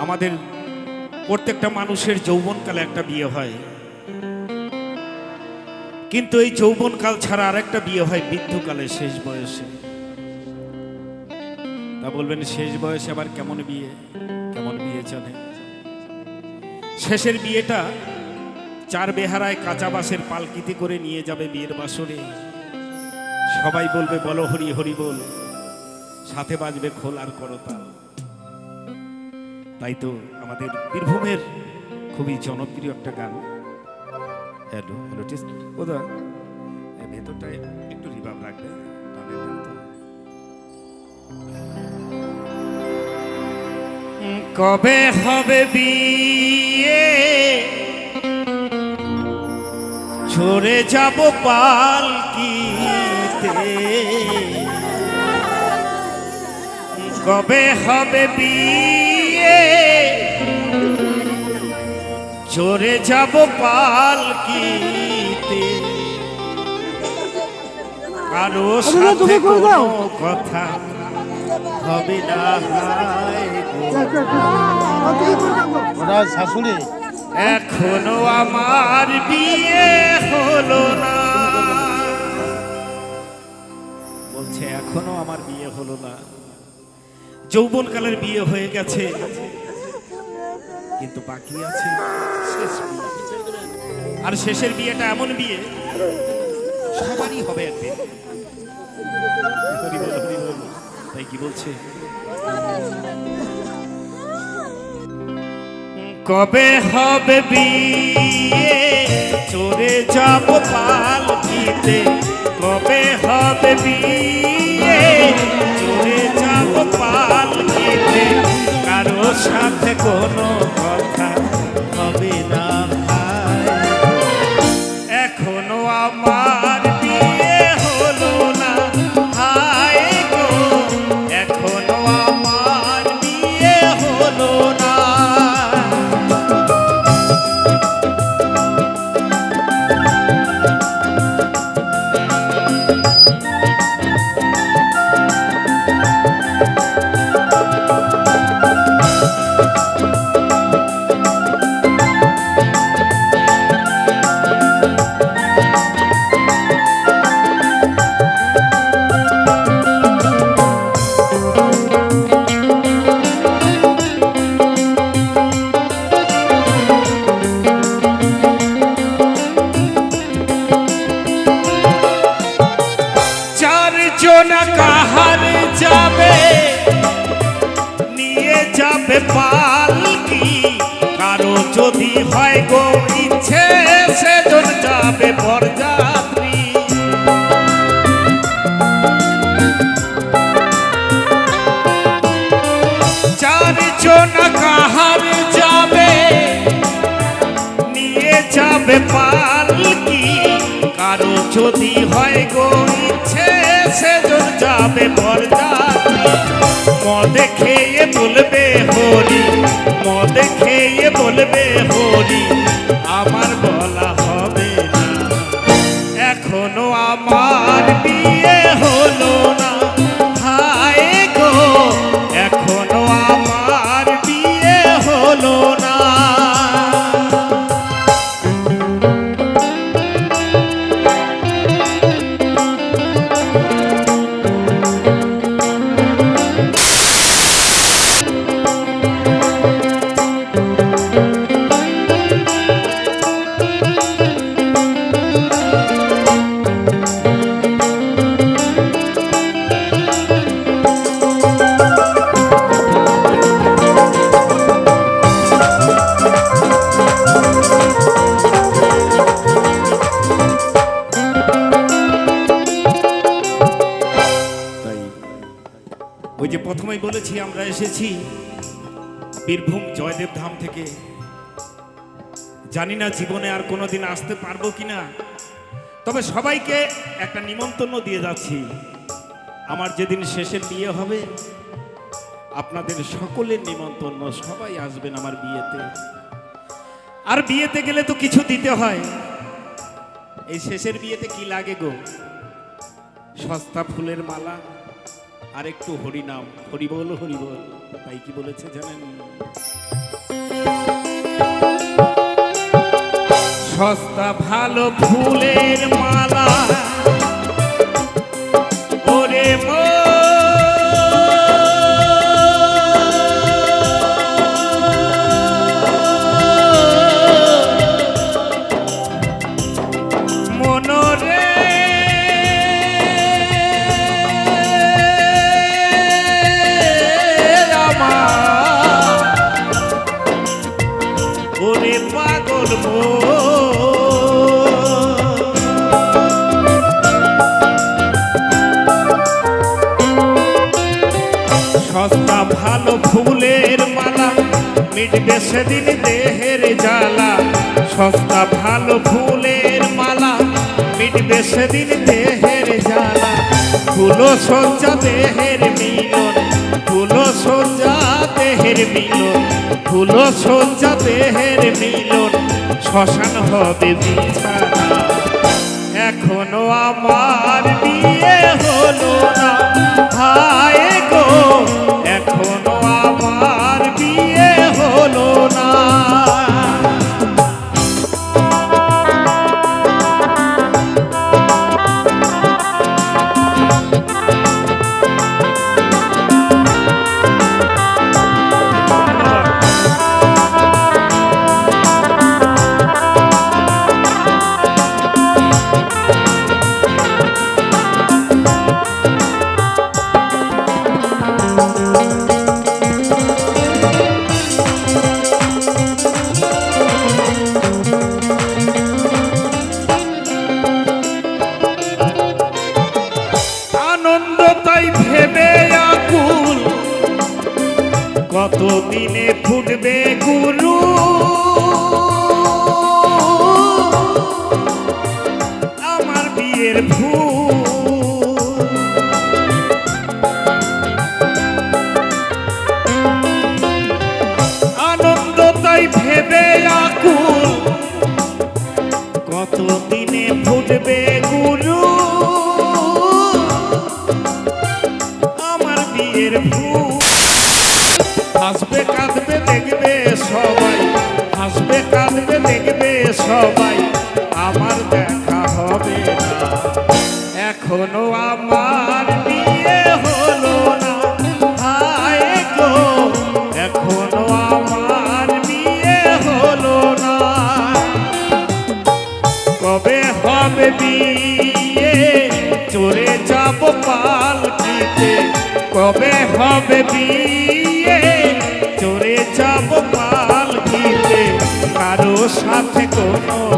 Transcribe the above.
আমাদের প্রত্যেকটা মানুষের যৌবনকালে একটা বিয়ে হয়। কিন্তু এই যৌবনকাল ছাড়া আরেকটা বিয়ে হয় বৃদ্ধকালে শেষ বয়সে। তা বলবেন, শেষ বয়সে আবার কেমন বিয়ে? কেমন বিয়ে চলে? শেষের বিয়েটা চার বেহারায় কাঁচা বাসের পালকিতে করে নিয়ে যাবে বিয়ের বাসরে। সবাই বলবে, বলো হরি হরি বল, সাথে বাজবে খোল আর করতাল। তাই তো আমাদের বীরভূমের খুবই জনপ্রিয় একটা গান। Hello hello test. এ ভেতরটায় একটু রিভাব তো। কবে হবে বিয়ে? ছড়ে যাব পালকিতে। কবে হবে বিয়ে? চড়ে যাব পালকিতে। কারও সাথে কোনো কথা হবে না গো। ওটা শাশুড়ি। এখনও আমার বিয়ে হলো না। বলছে এখনও আমার বিয়ে হলো না। যৌবনকালের বিয়ে হয়ে গেছে। কিন্তু বাকি আছে শেষ বিয়ে। আর শেষের বিয়েটা এমন বিয়ে, সবারই হবে। তাই কি বলছে? কবে হবে বিয়ে? চড়ে যাব পালকিতে কবে হবে বিয়ে? সাথে কোনো কথা যদি হয় গো ইচ্ছে সেজন যাবে বরযাত্রী। চারজন কাহার যাবে, নিয়ে যাবে পালকি। কারও যদি হয় গো ইচ্ছে সেজন যাবে বরযাত্রী। মদে খেয়ে বলবে হরি, মদে খেয়ে বলবে হরি আমার ওই যে প্রথমেই বলেছি, আমরা এসেছি বীরভূম জয়দেব ধাম থেকে। জানি না জীবনে আর কোনোদিন আসতে পারব কিনা, তবে সবাইকে একটা নিমন্ত্রণ দিয়ে যাচ্ছি। আমার যেদিন শেষের বিয়ে হবে, আপনাদের সকলের নিমন্ত্রণ, সবাই আসবেন আমার বিয়েতে। আর বিয়েতে গেলে তো কিছু দিতে হয়। এই শেষের বিয়েতে কি লাগে গো? সস্তা ফুলের মালা আর একটু হরিনাম হরি বল তাই কি বলেছে জানেন? সস্তা ভালো ফুলের মালা। মিটবে সেদিন দেহের জ্বালা। সস্তা ভালো ফুলের মালা, মিটবে সেদিন দেহের জ্বালা। ফুলো সজ্জা দেহের মিলন ফুলো সজ্জা দেহের মিলন ফুলো সজ্জা দেহের মিলন। শ্মশান হবে বিছানা। এখনও আমার বিয়ে বিয়ের ফুল হাসবে কাঁদবে দেখবে সবাই। হাসবে কাঁদবে দেখবে সবাই। আমার দেখা হবে। সাথে